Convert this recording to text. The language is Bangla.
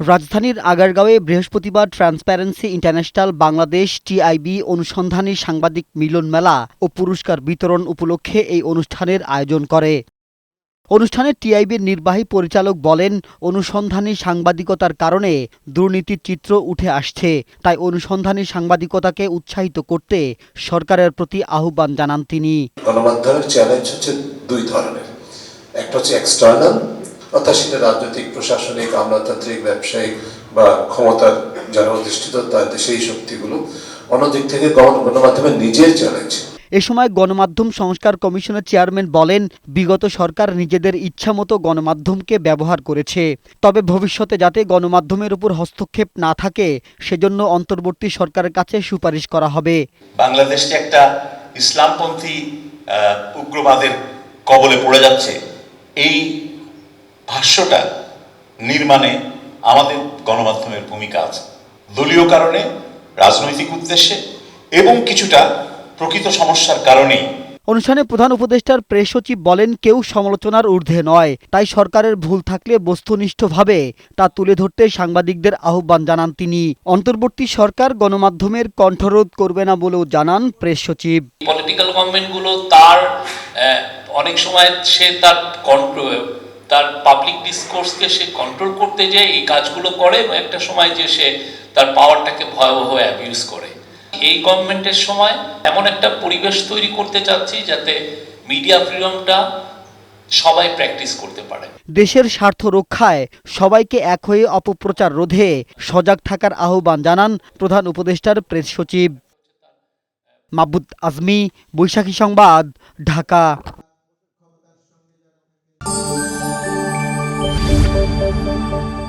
রাজধানীর আগারগাঁওয়ে বৃহস্পতিবার ট্রান্সপারেন্সি ইন্টারন্যাশনাল বাংলাদেশ টিআইবি অনুসন্ধানী সাংবাদিক মিলন মেলা ও পুরস্কার বিতরণ উপলক্ষে এই অনুষ্ঠানের আয়োজন করে। অনুষ্ঠানে টিআইবির নির্বাহী পরিচালক বলেন, অনুসন্ধানী সাংবাদিকতার কারণে দুর্নীতির চিত্র উঠে আসছে, তাই অনুসন্ধানী সাংবাদিকতাকে উৎসাহিত করতে সরকারের প্রতি আহ্বান জানান তিনি। গণমাধ্যমের চ্যালেঞ্জ হচ্ছে দুই ধরনের। একটা হচ্ছে এক্সটার্নাল অর্থাৎ সেটা রাজনৈতিক প্রশাসনিক আমলাতান্ত্রিক ব্যবসায়িক বা ক্ষমতার যারা অধিষ্ঠিত তাদের সেই শক্তিগুলো অন্যদিক থেকে গণ- গণমাধ্যমের নিজের চ্যালেঞ্জ এ সময় গণমাধ্যম সংস্কার কমিশনের চেয়ারম্যান বলেন বিগত সরকার নিজেদের ইচ্ছামতো গণমাধ্যমকে ব্যবহার করেছে। তবে ভবিষ্যতে যাতে গণমাধ্যমের উপর হস্তক্ষেপ না থাকে সেজন্য অন্তর্বর্তী সরকারের কাছে সুপারিশ করা হবে। বাংলাদেশ একটা ইসলামপন্থী উগ্রবাদের কবলে পড়ে যাচ্ছে। এই ভাষ্যটা নির্মাণে আমাদের গণমাধ্যমের ভূমিকা আছে। দলীয় কারণে রাজনৈতিক উদ্দেশ্যে এবং কিছুটা প্রকৃত সমস্যার কারণেই। অনুষ্ঠানে প্রধান উপদেষ্টার প্রেস সচিব বলেন কেউ সমালোচনার ঊর্ধ্বে নয়। তাই সরকারের ভুল থাকলে বস্তুনিষ্ঠভাবে তা তুলে ধরতে সাংবাদিকদের আহ্বান জানান তিনি। অন্তর্বর্তী সরকার গণমাধ্যমের কণ্ঠরোধ করবে না বলেও জানান প্রেস সচিব। পলিটিক্যাল গভর্নমেন্টগুলো তার অনেক সময় সে তার কন্ট্রোল তার পাবলিক ডিসকোর্সকে সে কন্ট্রোল করতে যেয়ে এই কাজগুলো করে এবং একটা সময় যে সে তার পাওয়ারটাকে ভয়াবহ অ্যাবিউজ করে। এই গভর্নমেন্টের সময় এমন একটা পরিবেশ তৈরি করতে চাচ্ছি যাতে মিডিয়া ফ্রিডমটা সবাই প্র্যাকটিস করতে পারে। দেশের স্বার্থ রক্ষায় সবাইকে এক হয়ে অপপ্রচার রোধে সজাগ থাকার আহ্বান জানান প্রধান উপদেষ্টার প্রেস সচিব। মাবুদ আজমি, বৈশাখী সংবাদ, ঢাকা। Música